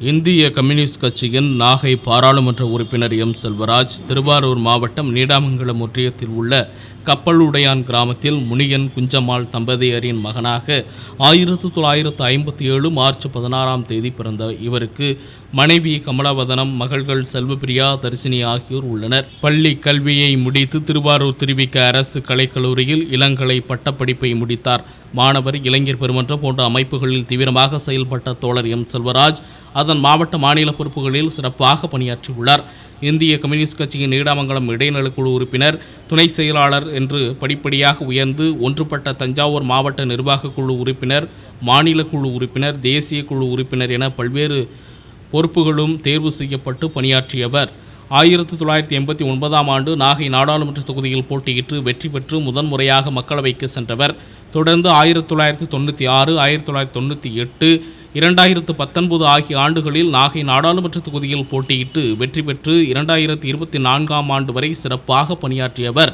இந்திய கம்யூனிஸ்ட் கட்சியின் நாகை பாராளுமன்ற உறுப்பினர் எம் செல்வராஜ் திருவாரூர் மாவட்டம் நீடாமங்கலம் ஒன்றியத்தில் உள்ள கப்பலுடையான் கிராமத்தில் முனியன் குஞ்சம்மாள் தம்பதியரின் மகனாக ஆயிரத்து தொள்ளாயிரத்து ஐம்பத்தி ஏழு மார்ச் பதினாறாம் தேதி பிறந்த இவருக்கு மனைவி கமலவதனம் மகள்கள் செல்வபிரியா தரிசினி ஆகியோர் உள்ளனர். பள்ளி கல்வியை முடித்து திருவாரூர் திருவிக்க அரசு கலைக்கல்லூரியில் இளங்கலை பட்டப்படிப்பை முடித்தார். மாணவர் இளைஞர் பெருமன்றம் போன்ற அமைப்புகளில் தீவிரமாக செயல்பட்ட தோழர் எம் செல்வராஜ் அதன் மாவட்ட மாநில பொறுப்புகளில் சிறப்பாக பணியாற்றியுள்ளார். இந்திய கம்யூனிஸ்ட் கட்சியின் நீடாமங்கலம் இடைநலக்குழு உறுப்பினர் துணை செயலாளர் என்று படிப்படியாக உயர்ந்து ஒன்றுபட்ட தஞ்சாவூர் மாவட்ட நிர்வாகக் குழு உறுப்பினர் மாநில குழு உறுப்பினர் தேசிய குழு உறுப்பினர் என பல்வேறு பொறுப்புகளும் தேர்வு செய்யப்பட்டு பணியாற்றியவர். ஆயிரத்தி தொள்ளாயிரத்தி எண்பத்தி ஒன்பதாம் ஆண்டு நாகை நாடாளுமன்ற தொகுதியில் போட்டியிட்டு வெற்றி பெற்று முதன்முறையாக மக்களவைக்கு சென்றவர். தொடர்ந்து ஆயிரத்தி தொள்ளாயிரத்தி தொண்ணூற்றி ஆறு ஆயிரத்தி தொள்ளாயிரத்தி தொண்ணூற்றி எட்டு இரண்டாயிரத்து பத்தொன்பது ஆகிய ஆண்டுகளில் நாகை நாடாளுமன்ற தொகுதியில் போட்டியிட்டு வெற்றி பெற்று இரண்டாயிரத்தி இருபத்தி நான்காம் ஆண்டு வரை சிறப்பாக பணியாற்றியவர்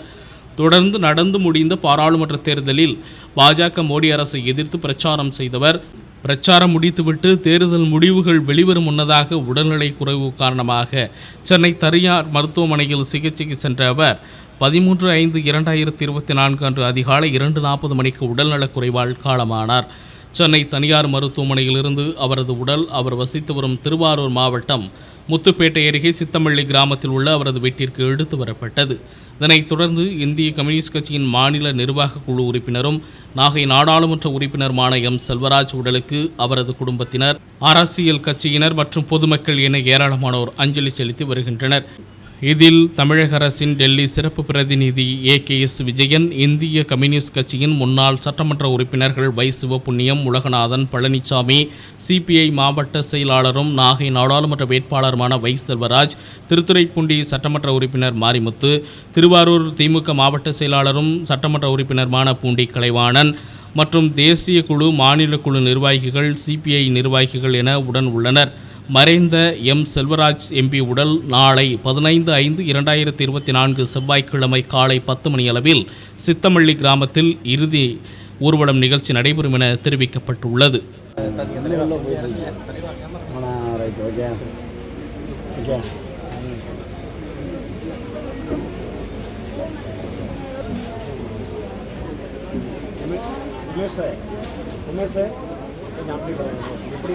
தொடர்ந்து நடந்து முடிந்த பாராளுமன்ற தேர்தலில் பாஜக மோடி அரசை எதிர்த்து பிரச்சாரம் செய்தவர். பிரச்சாரம் முடித்துவிட்டு தேர்தல் முடிவுகள் வெளிவரும் முன்னதாக உடல்நிலை குறைவு காரணமாக சென்னை தனியார் மருத்துவமனையில் சிகிச்சைக்கு சென்ற அவர் பதிமூன்று ஐந்து இரண்டாயிரத்தி இருபத்தி நான்கு அன்று அதிகாலை இரண்டு நாற்பது மணிக்கு உடல்நலக் குறைவால் காலமானார். சென்னை தனியார் மருத்துவமனையிலிருந்து அவரது உடல் அவர் வசித்து வரும் திருவாரூர் மாவட்டம் முத்துப்பேட்டை அருகே சித்தமல்லி கிராமத்தில் உள்ள அவரது வீட்டிற்கு எடுத்து வரப்பட்டது. இதனைத் தொடர்ந்து இந்திய கம்யூனிஸ்ட் கட்சியின் மாநில நிர்வாக குழு உறுப்பினரும் நாகை நாடாளுமன்ற உறுப்பினருமான எம். செல்வராஜ் உடலுக்கு அவரது குடும்பத்தினர் அரசியல் கட்சியினர் மற்றும் பொதுமக்கள் என ஏராளமானோர் அஞ்சலி செலுத்தி வருகின்றனர். இதில் தமிழக அரசின் டெல்லி சிறப்பு பிரதிநிதி ஏ கே எஸ் விஜயன் இந்திய கம்யூனிஸ்ட் கட்சியின் முன்னாள் சட்டமன்ற உறுப்பினர்கள் வை சிவபுண்ணியம் உலகநாதன் பழனிசாமி சிபிஐ மாவட்ட செயலாளரும் நாகை நாடாளுமன்ற வேட்பாளருமான வை செல்வராஜ் திருத்துறைப்பூண்டி சட்டமன்ற உறுப்பினர் மாரிமுத்து திருவாரூர் திமுக மாவட்ட செயலாளரும் சட்டமன்ற உறுப்பினருமான பூண்டி கலைவாணன் மற்றும் தேசிய குழு மாநில குழு நிர்வாகிகள் சிபிஐ நிர்வாகிகள் என உடன் உள்ளனர். மறைந்த எம் செல்வராஜ் எம்பி உடல் நாளை பதினைந்து ஐந்து இரண்டாயிரத்தி இருபத்தி நான்கு செவ்வாய்க்கிழமை காலை பத்து மணி அளவில் சித்தமல்லி கிராமத்தில் இறுதி ஊர்வலம் நிகழ்ச்சி நடைபெறும் என தெரிவிக்கப்பட்டுள்ளது உமேஷ் சார் உமேஷ் சார் கொஞ்சம் அப்படி எப்படி